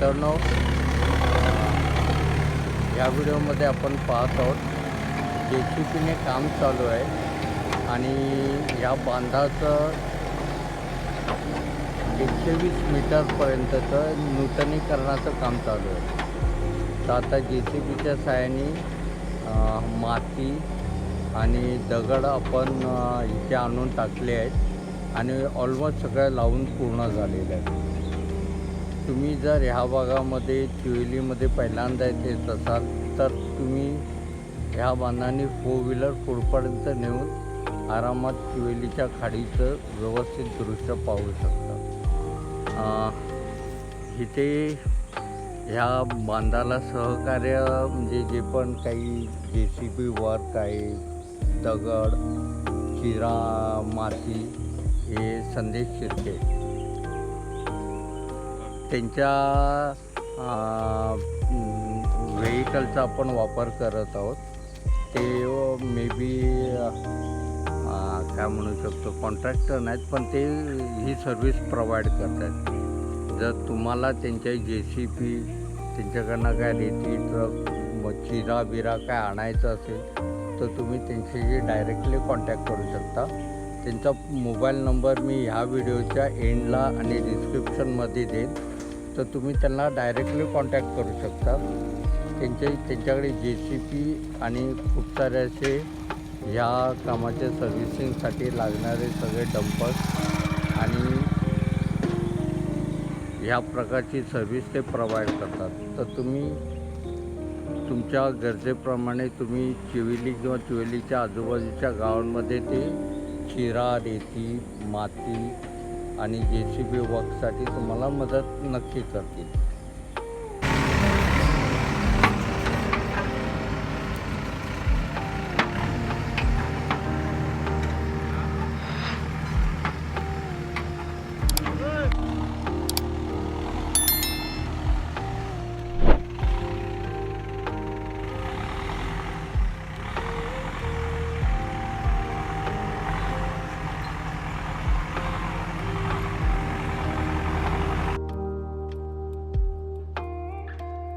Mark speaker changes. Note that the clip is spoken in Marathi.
Speaker 1: मित्रांनो या व्हिडिओमध्ये आपण पाहत आहोत जे सी पीने काम चालू आहे आणि या बांधाचं एकशे वीस मीटरपर्यंतचं नूतनीकरणाचं काम चालू आहे. तर आता जे सी बीच्या सहाय्याने माती आणि दगड आपण इथे आणून टाकले आहेत आणि ऑलमोस्ट सगळं लावून पूर्ण झालेलं आहे. तुम्ही जर ह्या भागामध्ये चिवेलीमध्ये पहिल्यांदा येत असाल तर तुम्ही ह्या बांधाने फोर व्हीलर पुढपर्यंत नेऊन आरामात चिवेलीच्या खाडीचं व्यवस्थित दृश्य पाहू शकता. इथे ह्या बांधाला सहकार्य म्हणजे जे पण काही जे सी बी वर्क आहे दगड चिरा माती हे संदेश शिर्के त्यांच्या व्हेकलचा आपण वापर करत आहोत. ते मे बी काय म्हणू शकतो कॉन्ट्रॅक्टर नाहीत पण ते ही सर्विस प्रोव्हाइड करतात. जर तुम्हाला त्यांच्या जे सी पी त्यांच्याकडनं काय रेती ट्रक मग चिरा बिरा काय आणायचं असेल तर तुम्ही त्यांच्याशी डायरेक्टली कॉन्टॅक्ट करू शकता. त्यांचा मोबाईल नंबर मी ह्या व्हिडिओच्या एंडला आणि डिस्क्रिप्शनमध्ये देईन. तर तुम्ही त्यांना डायरेक्टली कॉन्टॅक्ट करू शकता. त्यांचे त्यांच्याकडे जे सी पी आणि खूप सारे असे ह्या कामाच्या सर्व्हिसिंगसाठी लागणारे सगळे डंपर्स आणि ह्या प्रकारची सर्व्हिस ते प्रोव्हाइड करतात. तर तुम्ही तुमच्या गरजेप्रमाणे तुम्ही चिवेली किंवा चिवेलीच्या आजूबाजूच्या गावांमध्ये ते चिरा रेती माती आणि जे सी बी वर्कसाठी तुम्हाला मदत नक्की करतील.